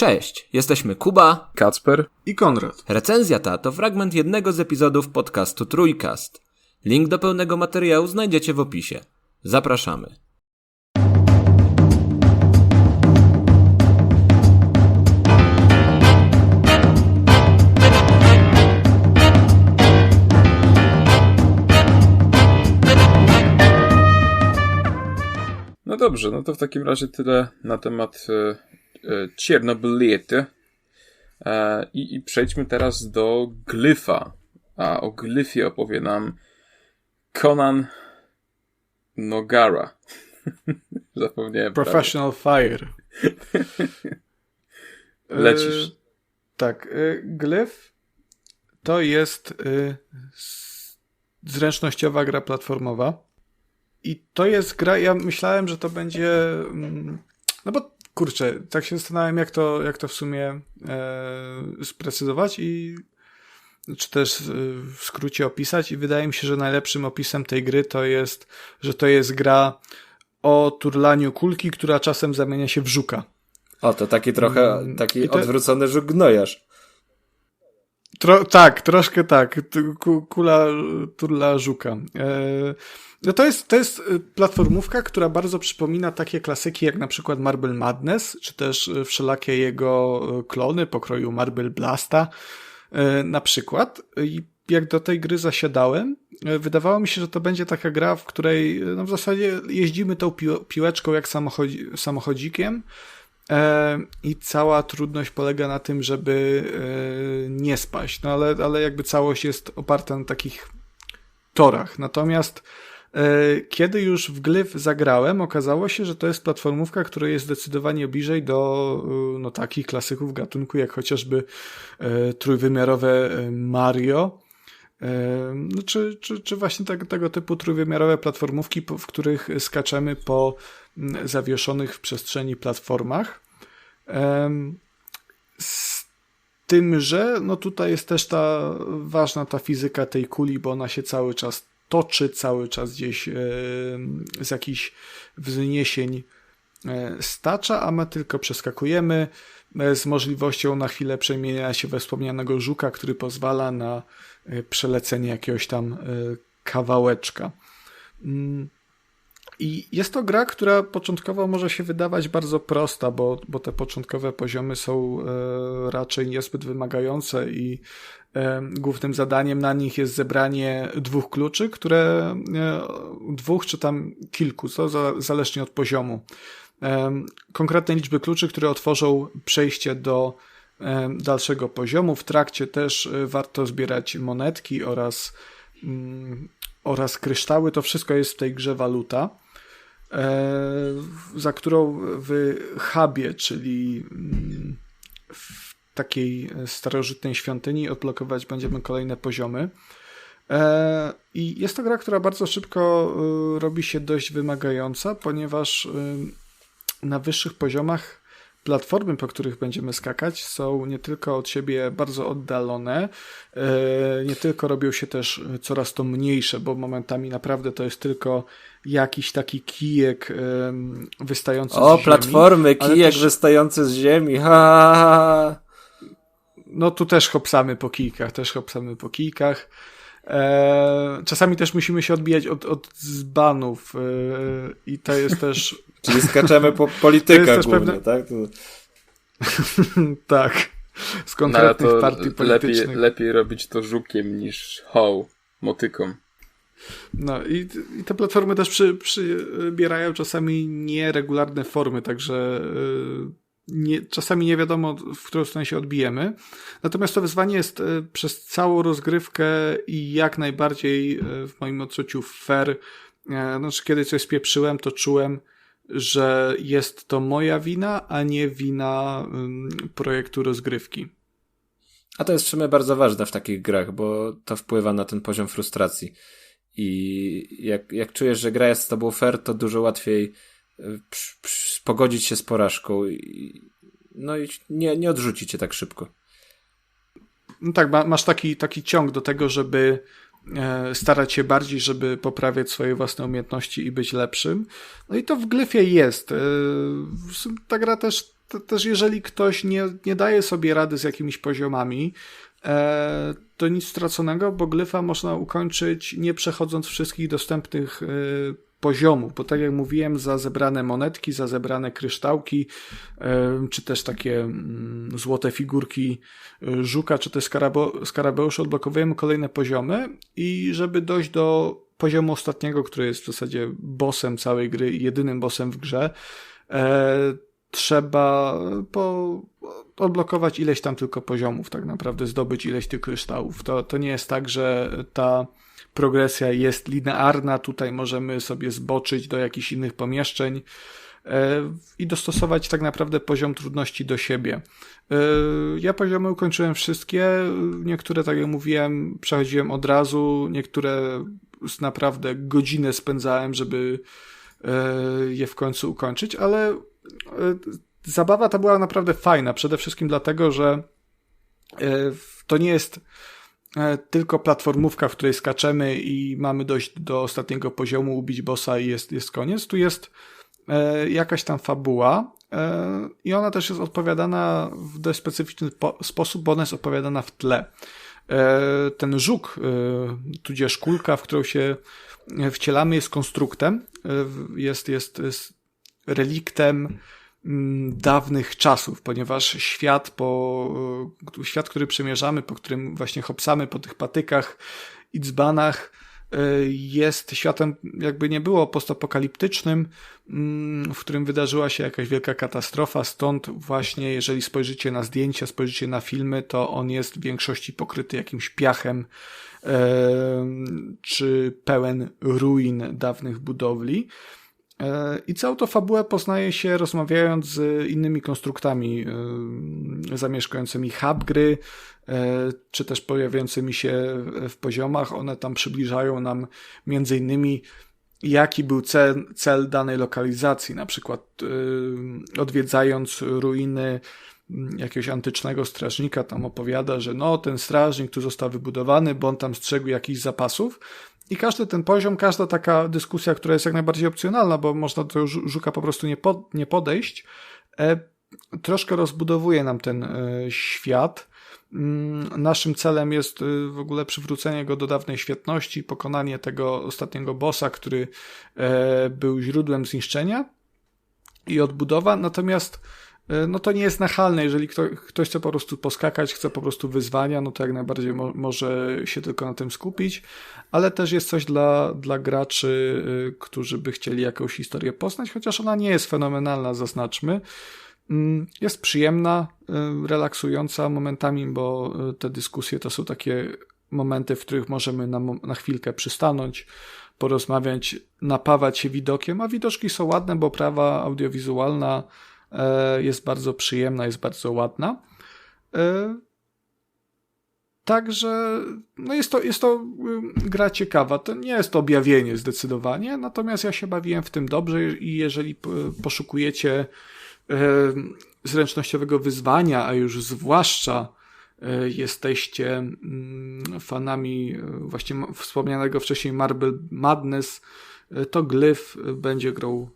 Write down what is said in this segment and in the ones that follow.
Cześć, jesteśmy Kuba, Kacper i Konrad. Recenzja ta to fragment jednego z epizodów podcastu Trójkast. Link do pełnego materiału znajdziecie w opisie. Zapraszamy. No dobrze, no to w takim razie tyle na temat e, e, Czernobylity. E, i, I przejdźmy teraz do glyfa. A o glyfie opowie nam Conan Nogara. Zapomniałem. Professional prawie. Fire. Lecisz. E, tak. E, glyf to jest e, zręcznościowa gra platformowa. I to jest gra, ja myślałem, że to będzie. Mm, no bo kurczę, tak się zastanawiam, jak to, jak to w sumie e, sprecyzować i czy też w skrócie opisać. I wydaje mi się, że najlepszym opisem tej gry to jest, że to jest gra o turlaniu kulki, która czasem zamienia się w żuka. O, to taki trochę, mm, taki to... odwrócony żuk gnojarz. Tro, tak, troszkę tak. Kula turla żuka. E, no to jest, to jest y, platformówka, która bardzo przypomina takie klasyki jak na przykład Marble Madness, czy też y, wszelakie jego klony pokroju Marble Blasta na przykład. I jak do tej gry zasiadałem, wydawało mi się, że to będzie taka gra, w której no w zasadzie jeździmy tą piłeczką jak samochodzi samochodzikiem i cała trudność polega na tym, żeby nie spaść. No ale, ale jakby całość jest oparta na takich torach. Natomiast E, kiedy już w Glyph zagrałem, okazało się, że to jest platformówka, która jest zdecydowanie bliżej do e, no, takich klasyków gatunku, jak chociażby e, trójwymiarowe Mario, no, czy, czy, czy właśnie tak, tego typu trójwymiarowe platformówki, w których skaczemy po zawieszonych w przestrzeni platformach. Z tym, że no tutaj jest też ta ważna ta fizyka tej kuli, bo ona się cały czas toczy cały czas gdzieś e, z jakichś wzniesień e, stacza, a my tylko przeskakujemy e, z możliwością na chwilę przemienienia się we wspomnianego żuka, który pozwala na przelecenie jakiegoś tam kawałeczka. I jest to gra, która początkowo może się wydawać bardzo prosta, bo, bo te początkowe poziomy są e, raczej niezbyt wymagające i e, głównym zadaniem na nich jest zebranie dwóch kluczy, które e, dwóch czy tam kilku, co za, zależnie od poziomu. E, konkretne liczby kluczy, które otworzą przejście do e, dalszego poziomu. W trakcie też e, warto zbierać monetki oraz, mm, oraz kryształy. To wszystko jest w tej grze waluta. E, za którą w hubie, czyli mm, w takiej starożytnej świątyni odblokować będziemy kolejne poziomy. E, I jest to gra, która bardzo szybko e, robi się dość wymagająca, ponieważ na wyższych poziomach platformy, po których będziemy skakać, są nie tylko od siebie bardzo oddalone, e, nie tylko robią się też coraz to mniejsze, bo momentami naprawdę to jest tylko jakiś taki kijek wystający o, z ziemi. O, platformy, kijek też... wystający z ziemi, ha, ha, ha. No tu też hopsamy po kijkach, też hopsamy po kijkach. E, czasami też musimy się odbijać od, od zbanów e, i to jest też... Czyli skaczemy po politykach głównie, pewne... tak? To... tak. Z konkretnych no, partii politycznych. Lepiej, lepiej robić to żukiem niż hoł, motyką. No i, i te platformy też przy, przybierają czasami nieregularne formy, także yy, nie, czasami nie wiadomo, w którą stronę się odbijemy. Natomiast to wyzwanie jest e, przez całą rozgrywkę i jak najbardziej e, w moim odczuciu fair. Znaczy, kiedy coś spieprzyłem, to czułem, że jest to moja wina, a nie wina projektu rozgrywki. A to jest w sumie bardzo ważne w takich grach, bo to wpływa na ten poziom frustracji. I jak, jak czujesz, że gra jest z tobą fair, to dużo łatwiej pogodzić się z porażką i, no i nie, nie odrzuci tak szybko. No tak, masz taki, taki ciąg do tego, żeby e, starać się bardziej, żeby poprawiać swoje własne umiejętności i być lepszym. No i to w glyfie jest. E, ta gra też też jeżeli ktoś nie, nie daje sobie rady z jakimiś poziomami, e, to nic straconego, bo glyfa można ukończyć nie przechodząc wszystkich dostępnych poziomów, bo tak jak mówiłem, za zebrane monetki, za zebrane kryształki, czy też takie mm, złote figurki e, żuka, czy też skarabeuszy odblokowujemy kolejne poziomy i żeby dojść do poziomu ostatniego, który jest w zasadzie bossem całej gry, jedynym bossem w grze, e, trzeba po, odblokować ileś tam tylko poziomów, tak naprawdę zdobyć ileś tych kryształów. To, to nie jest tak, że ta progresja jest linearna, tutaj możemy sobie zboczyć do jakichś innych pomieszczeń e, i dostosować tak naprawdę poziom trudności do siebie. E, ja poziomy ukończyłem wszystkie, niektóre, tak jak mówiłem, przechodziłem od razu, niektóre naprawdę godzinę spędzałem, żeby e, je w końcu ukończyć, ale zabawa ta była naprawdę fajna, przede wszystkim dlatego, że to nie jest tylko platformówka, w której skaczemy i mamy dojść do ostatniego poziomu, ubić bossa i jest, jest koniec. Tu jest e, jakaś tam fabuła e, i ona też jest odpowiadana w dość specyficzny sposób, bo ona jest opowiadana w tle. Ten żuk, tudzież kulka, w którą się wcielamy, jest konstruktem, jest, jest, jest reliktem dawnych czasów, ponieważ świat, po, e, świat, który przemierzamy, po którym właśnie hopsamy po tych patykach i dzbanach, e, jest światem, jakby nie było, postapokaliptycznym, mm, w którym wydarzyła się jakaś wielka katastrofa. Stąd właśnie, jeżeli spojrzycie na zdjęcia, spojrzycie na filmy, to on jest w większości pokryty jakimś piachem e, czy pełen ruin dawnych budowli. E, I całą tą fabułę poznaje się rozmawiając z innymi konstruktami e, zamieszkującymi hub gry, e, czy też pojawiającymi się w poziomach. One tam przybliżają nam między innymi jaki był cel, cel danej lokalizacji, na przykład odwiedzając ruiny jakiegoś antycznego strażnika tam opowiada, że no ten strażnik tu został wybudowany, bo on tam strzegł jakichś zapasów, i każdy ten poziom, każda taka dyskusja, która jest jak najbardziej opcjonalna, bo można do żuka po prostu nie, pod, nie podejść, e, troszkę rozbudowuje nam ten e, świat. Mm, naszym celem jest e, w ogóle przywrócenie go do dawnej świetności, pokonanie tego ostatniego bossa, który był źródłem zniszczenia i odbudowa. Natomiast no to nie jest nachalne. Jeżeli kto, ktoś chce po prostu poskakać, chce po prostu wyzwania, no to jak najbardziej mo może się tylko na tym skupić, ale też jest coś dla, dla graczy, y, którzy by chcieli jakąś historię poznać, chociaż ona nie jest fenomenalna, zaznaczmy. Mm, jest przyjemna, y, relaksująca momentami, bo y, te dyskusje to są takie momenty, w których możemy na, na chwilkę przystanąć, porozmawiać, napawać się widokiem, a widoczki są ładne, bo prawa audiowizualna E, jest bardzo przyjemna, jest bardzo ładna. E, także no jest, to, jest to y, gra ciekawa. To nie jest to objawienie zdecydowanie, natomiast ja się bawiłem w tym dobrze i jeżeli poszukujecie e, zręcznościowego wyzwania, a już zwłaszcza jesteście mm, fanami właśnie wspomnianego wcześniej Marble Madness, to Glyph będzie grą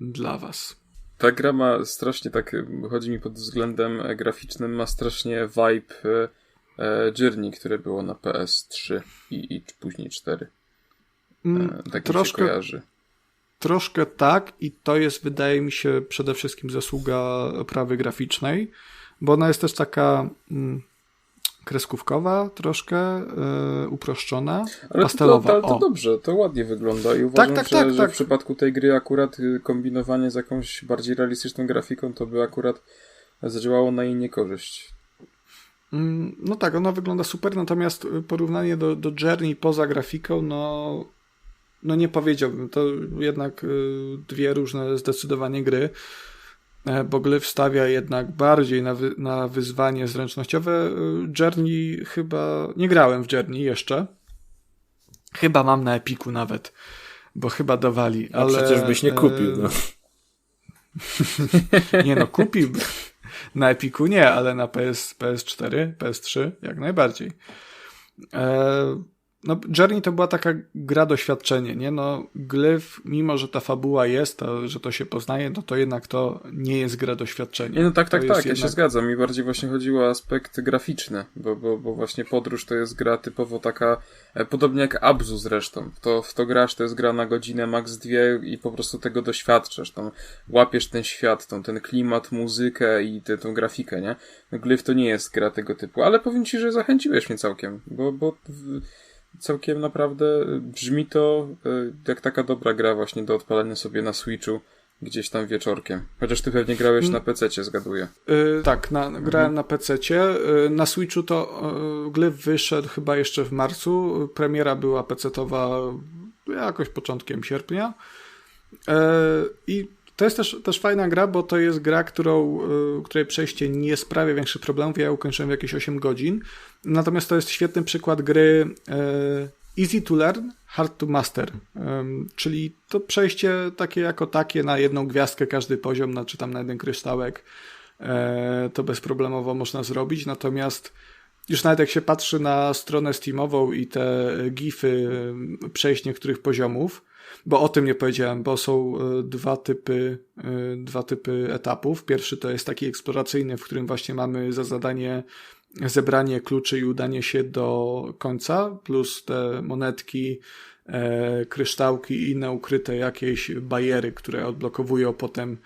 dla Was. Ta gra ma strasznie tak, chodzi mi pod względem graficznym, ma strasznie vibe e, e Journey, które było na PS3 i, i później 4. E, mm, tak troszkę, mi się kojarzy. Troszkę tak i to jest, wydaje mi się, przede wszystkim zasługa oprawy graficznej, bo ona jest też taka mm, kreskówkowa, troszkę yy, uproszczona, ale pastelowa. To, to, dobrze, to ładnie wygląda i uważam, tak, tak, że, tak, że w tak. przypadku tej gry akurat y, kombinowanie z jakąś bardziej realistyczną grafiką to by akurat zadziałało na jej niekorzyść. Mm, no tak, ona wygląda super, natomiast porównanie do, do Journey poza grafiką, no, no nie powiedziałbym. To jednak y, dwie różne zdecydowanie gry. E, bo Glyph stawia jednak bardziej na, wy, na wyzwanie zręcznościowe. E, Journey chyba... Nie grałem w Journey jeszcze. Chyba mam na Epiku nawet, bo chyba dawali, no ale... przecież byś nie kupił, no. nie no, kupił. Na Epiku nie, ale na PS, PS4, PS3 jak najbardziej. E, no, Journey to była taka gra doświadczenie, nie? No, Glyph, mimo że ta fabuła jest, to, że to się poznaje, no to jednak to nie jest gra doświadczenie. Nie, no tak, To tak, tak, ja jednak- się zgadzam. Mi bardziej właśnie chodziło o aspekt graficzny, bo, bo, bo właśnie podróż to jest gra typowo taka, e, podobnie jak Abzu zresztą. To, w to grasz, to jest gra na godzinę, max dwie i po prostu tego doświadczasz. Tam łapiesz ten świat, tą, ten klimat, muzykę i tę tą grafikę, nie? No, Glyph to nie jest gra tego typu, ale powiem ci, że zachęciłeś mnie całkiem, bo, bo w, całkiem naprawdę brzmi to e, jak taka dobra gra właśnie do odpalenia sobie na Switchu gdzieś tam wieczorkiem. Chociaż ty pewnie grałeś Mm. na PC, zgaduję. Y, tak, na, grałem na PC-cie. Y, na Switchu to y, Glyph wyszedł chyba jeszcze w marcu. Premiera była PC-towa jakoś początkiem sierpnia. Y, I to jest też, też fajna gra, bo to jest gra, którą, y, której przejście nie sprawia większych problemów. Ja ukończyłem w jakieś 8 godzin. Natomiast to jest świetny przykład gry y, easy to learn, hard to master. Ym, czyli to przejście takie jako takie na jedną gwiazdkę każdy poziom, czy tam na jeden kryształek to bezproblemowo można zrobić. Natomiast już nawet jak się patrzy na stronę Steamową i te gify przejść niektórych poziomów, bo o tym nie powiedziałem, bo są e, dwa typy, e, dwa typy etapów. Pierwszy to jest taki eksploracyjny, w którym właśnie mamy za zadanie zebranie kluczy i udanie się do końca, plus te monetki, e, kryształki i inne ukryte jakieś bariery, które odblokowują potem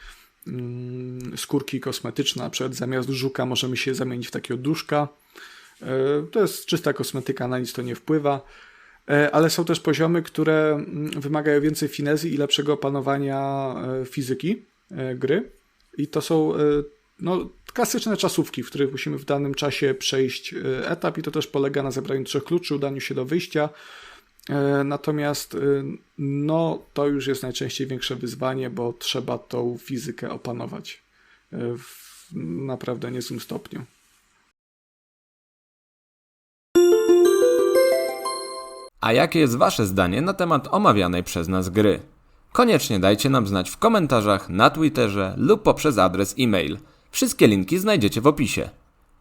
mm, skórki kosmetyczne, na przykład zamiast żuka możemy się zamienić w takiego duszka. To jest czysta kosmetyka, na nic to nie wpływa. E, Ale są też poziomy, które mm, wymagają więcej finezji i lepszego opanowania e, fizyki e, gry. I to są no, klasyczne czasówki, w których musimy w danym czasie przejść etap, i to też polega na zebraniu trzech kluczy, udaniu się do wyjścia. Natomiast no, to już jest najczęściej większe wyzwanie, bo trzeba tą fizykę opanować w naprawdę niezłym stopniu. A jakie jest Wasze zdanie na temat omawianej przez nas gry? Koniecznie dajcie nam znać w komentarzach, na Twitterze lub poprzez adres e-mail. Wszystkie linki znajdziecie w opisie.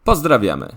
Pozdrawiamy!